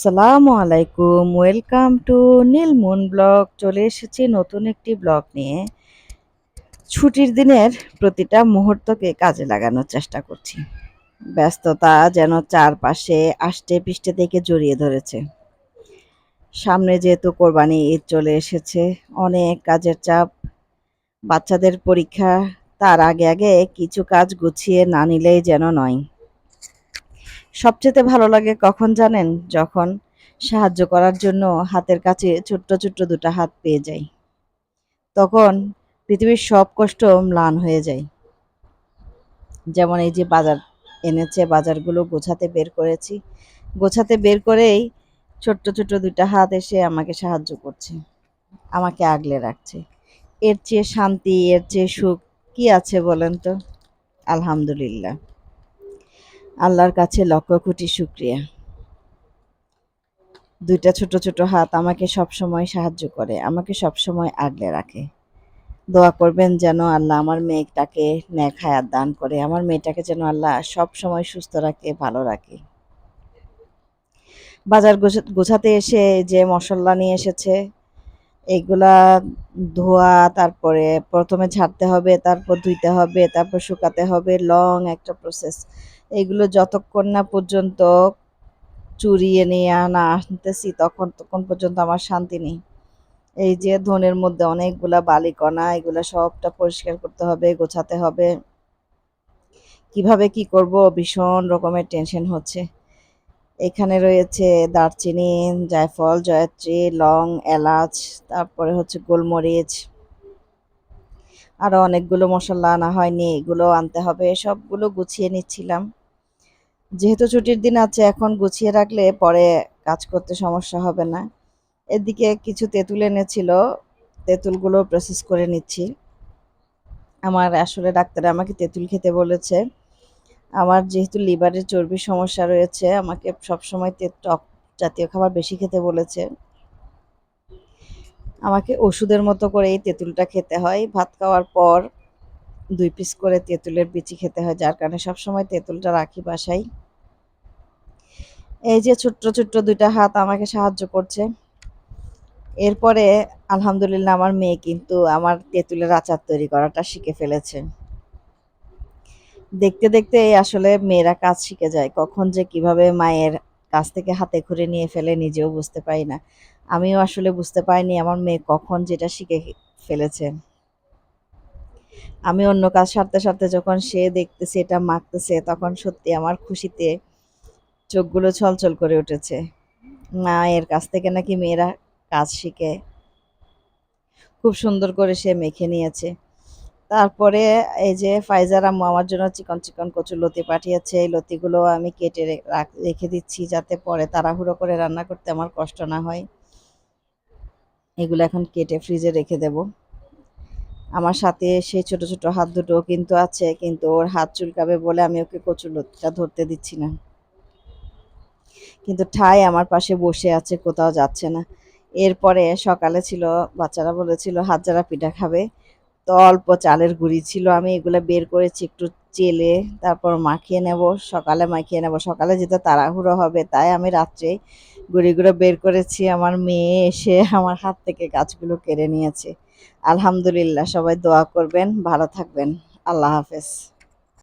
আসসালামু আলাইকুম, welcome to Neel moon blog. চলে এসেছি নতুন একটি ব্লগ নিয়ে। ছুটির দিনের প্রতিটা মুহূর্তকে কাজে লাগানোর চেষ্টা করছি। ব্যস্ততা যেন চারপাশে আষ্টে পৃষ্ঠে থেকে জড়িয়ে ধরেছে। সামনে যেহেতু কোরবানি ঈদ চলে এসেছে, অনেক কাজের চাপ। বাচ্চাদের পরীক্ষা তার আগে আগে কিছু কাজ গুছিয়ে না নিলেই যেন নয়। সবচেয়ে ভালো লাগে কখন জানেন? যখন সাহায্য করার জন্য হাতের কাছে ছোট্ট ছোট্ট দুটো হাত পেয়ে যাই। তখন পৃথিবীর সব কষ্ট ম্লান হয়ে যায়। যেমন এই যে বাজার এনেছে, বাজারগুলো গোছাতে বের করেছি। গোছাতে বের করেই ছোট্ট ছোট্ট দুইটা হাত এসে আমাকে সাহায্য করছে। আমাকে আগলে রাখছে। এর চেয়ে শান্তি, এর চেয়ে সুখ কি আছে বলেন তো? আলহামদুলিল্লাহ। আল্লাহর কাছে লক্ষ কোটি শুক্রিয়া। দুইটা ছোট ছোট হাত আমাকে সব সময় সাহায্য করে, আমাকে সব সময় আগলে রাখে। দোয়া করবেন যেন আল্লাহ আমার মেয়েটাকে ন্যাক হায়াত দান করে, আমার মেয়েটাকে যেন আল্লাহ সব সময় সুস্থ রাখে, ভালো রাখে। বাজার গোছাতে এসে যে মশলা নিয়ে এসেছে, এগুলা ধোয়া, তারপরে প্রথমে ছাড়তে হবে, তারপর ধুইতে হবে, তারপর শুকাতে হবে, লং একটা প্রসেস এগুলো যতক্ষণ না পর্যন্ত চুরিয়ে নিয়ে আনা আনতেছি তখন তখন পর্যন্ত আমার শান্তি নেই। এই যে ধনের মধ্যে অনেকগুলা বালিকণা, এগুলা সবটা পরিষ্কার করতে হবে, গোছাতে হবে। কীভাবে কি করব? ভীষণ রকমের টেনশন হচ্ছে। এখানে রয়েছে দারচিনি, জায়ফল, জয়ত্রী, লং, এলাচ, তারপরে হচ্ছে গোলমরিচ। আরও অনেকগুলো মশলা আনা হয়নি, এগুলো আনতে হবে। সবগুলো গুছিয়ে নিচ্ছিলাম। যেহেতু ছুটির দিন আছে, এখন গুছিয়ে রাখলে পরে কাজ করতে সমস্যা হবে না। এদিকে কিছু তেঁতুল এনেছিল, তেঁতুলগুলো প্রসেস করে নিচ্ছি। আমার আসলে ডাক্তার আমাকে তেঁতুল খেতে বলেছে। আমার যেহেতু লিভারের চর্বির সমস্যা রয়েছে, আমাকে সবসময় টক জাতীয় খাবার বেশি খেতে বলেছে। আমাকে ওষুধের মতো করে এই তেঁতুলটা খেতে হয়। ভাত খাওয়ার পর দুই পিস করে তেঁতুলের বিচি খেতে হয়, যার কারণে সবসময় তেঁতুলটা রাখি বাসায়। এই যে ছোট্ট ছোট্ট দুইটা হাত আমাকে সাহায্য করছে। এরপরে আলহামদুলিল্লাহ আমার মেয়ে কিন্তু আমার তেঁতুলের আচার তৈরি করাটা শিখে ফেলেছে। দেখতে দেখতে আসলে মেয়েরা কাজ শিখে যায়, কখন যে কীভাবে মায়ের কাছ থেকে হাতে ঘুরে নিয়ে ফেলে নিজেও বুঝতে পারি না। আমিও আসলে বুঝতে পারিনি আমার মেয়ে কখন যেটা শিখে ফেলেছে। আমি অন্য কাজ সারতে সারতে যখন সে দেখতেছে, এটা মাখতেছে, তখন সত্যি আমার খুশিতে চোখগুলো ছলছল করে উঠেছে। মায়ের কাছ থেকে নাকি মেয়েরা কাজ শিখে। খুব সুন্দর করে সে মেখে নিয়েছে। তারপরে এই যে ফাইজার আম্মু আমার জন্য চিকন চিকন কচুর লতি পাঠিয়েছে, এই লতিগুলো আমি কেটে রেখে দিচ্ছি যাতে পরে তাড়াহুড়ো করে রান্না করতে আমার কষ্ট না হয়। এগুলো এখন কেটে ফ্রিজে রেখে দেব। আমার সাথে সেই ছোট ছোট হাত দুটো কিন্তু আছে, কিন্তু ওর হাত চুলকাবে বলে আমি ওকে কচুর লতিটা ধরতে দিচ্ছি না। কিন্তু ঠাই আমার পাশে বসে আছে, কোথাও যাচ্ছে না। এরপরে সকালে ছিল, বাচ্চারা বলেছিল, হাত যারা পিঠা খাবে, তো অল্প চালের গুঁড়ি ছিল, আমি এগুলো বের করেছি, একটু চেলে, তারপর মাখিয়ে নেব, সকালে মাখিয়ে নেব। সকালে যেতে তাড়াহুড়ো হবে, তাই আমি রাত্রে গুঁড়িগুলো বের করেছি। আমার মেয়ে এসে আমার হাত থেকে গাছগুলো কেড়ে নিয়েছে। আলহামদুলিল্লাহ সবাই দোয়া করবেন ভালো থাকবেন। আল্লাহ হাফেজ।